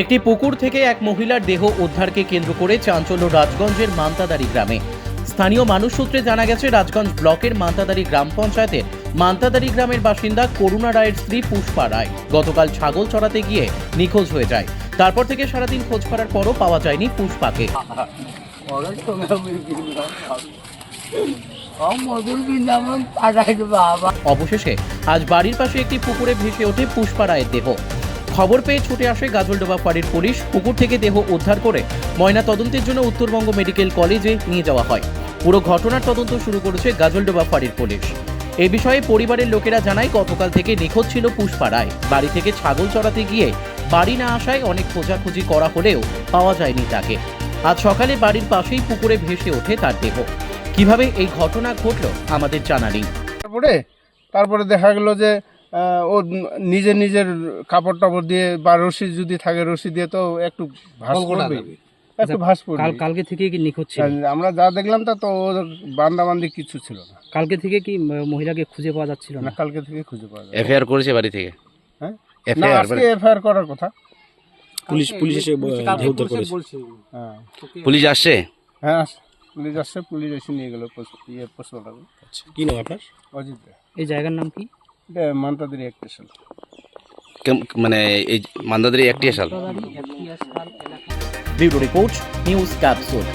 একটি পুকুর থেকে এক মহিলার দেহ উদ্ধারকে কেন্দ্র করে চাঞ্চল্য রাজগঞ্জের মান্তাদারি গ্রামে। স্থানীয় মানুষ সূত্রে জানা গেছে, রাজগঞ্জ ব্লকের মান্তাদারি গ্রাম পঞ্চায়েতের মান্তাদারি গ্রামের বাসিন্দা করুণা রায়ের স্ত্রী পুষ্পা রায়। গতকাল ছাগল চড়াতে গিয়ে নিখোঁজ হয়ে যায়। তারপর থেকে সারাদিন খোঁজ করার পরও পাওয়া যায়নি পুষ্পাকে। অবশেষে আজ বাড়ির পাশে একটি পুকুরে ভেসে ওঠে পুষ্পা রায়ের দেহ। খবর পেয়ে ছুটে আসে গাজলডোবা ফাঁড়ির পুলিশ। পুকুর থেকে দেহ উদ্ধার করে ময়না তদন্তের জন্য উত্তরবঙ্গ মেডিকেল কলেজে নিয়ে যাওয়া হয়। পুরো ঘটনার তদন্ত শুরু করেছে গাজলডোবা ফাঁড়ির পুলিশ। এ বিষয়ে পরিবারের লোকেরা জানায়, গতকাল থেকে নিখোঁজ ছিল পুষ্পা রায় বাড়ি থেকে ছাগল চড়াতে গিয়ে বাড়ি না আসায় অনেক খোঁজাখুঁজি করা হলেও পাওয়া যায়নি তাকে। আজ সকালে বাড়ির পাশেই পুকুরে ভেসে ওঠে তার দেহ। কীভাবে এই ঘটনা ঘটল, আমাদের জানা নেই। তারপরে তারপরে দেখা গেল যে ও নিজে নিজের কাপড় টাপড় দিয়ে বা রশি যদি থাকে রশি দিয়ে তো একটু ভাস পড়বে একটু ভাস কাল পড়বে কালকে থেকে কি নিখোঁজ ছিল? আমরা যা দেখলাম তা তো ওর বান্দা বান্দি কিছু ছিল না। কালকে থেকে কি মহিলাকে খুঁজে পাওয়া যাচ্ছিল না? কালকে থেকে খুঁজে পাওয়া যায় এফআইআর করেছে বাড়ি থেকে? হ্যাঁ? না আজকে এফআইআর করার কথা। পুলিশ পুলিশ এসে উদ্ধার করেছে। হ্যাঁ। পুলিশ আসছে? হ্যাঁ পুলিশ আসছে পুলিশ এসে নিয়ে গেল ইয়ে পশুটাকে কি নাম আপনার? অজিত এই জায়গার নাম কি? এটা মান্তাদের একটি সাল। মানে এই মান্দাদের একটি সাল। Bureau report news capsule.